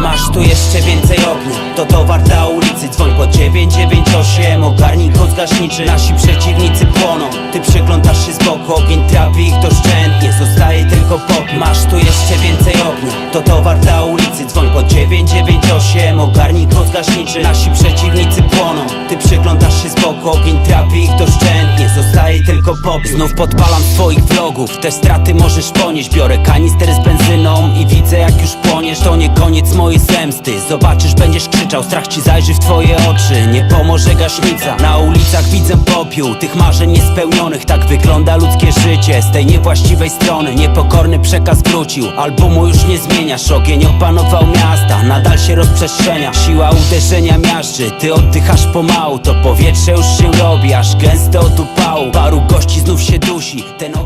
Masz tu jeszcze więcej ognia To towar dla ulicy. Dzwoń po 998 Ogarnij kod gaśniczy. Nasi przeciwnicy płoną. Ty przyglądasz się z boku. Ogień trapi ich doszczętnie Zostaje tylko popiół Masz tu jeszcze więcej ognia To towar dla ulicy. Dzwoń po 998 Ogarnij kod gaśniczy. Nasi przeciwnicy płoną. Ty przyglądasz się z boku. Ogień trapi ich doszczętnie Zostaje tylko popiół Znów podpalam swoich vlogów. Te straty możesz ponieść. Biorę kanister z benzyną I widzę płoniesz To nie koniec mojej zemsty. Zobaczysz będziesz krzyczał Strach ci zajrzy w twoje oczy. Nie pomoże gaśnica. Na ulicach widzę popiół Tych marzeń niespełnionych. Tak wygląda ludzkie życie Z tej niewłaściwej strony. Niepokorny przekaz wrócił. Albumu już nie zmieniasz. Ogień opanował miasta. Nadal się rozprzestrzenia. Siła uderzenia miażdży. Ty oddychasz pomału. To powietrze już się robi Aż gęste od upału Paru gości znów się dusi. Ten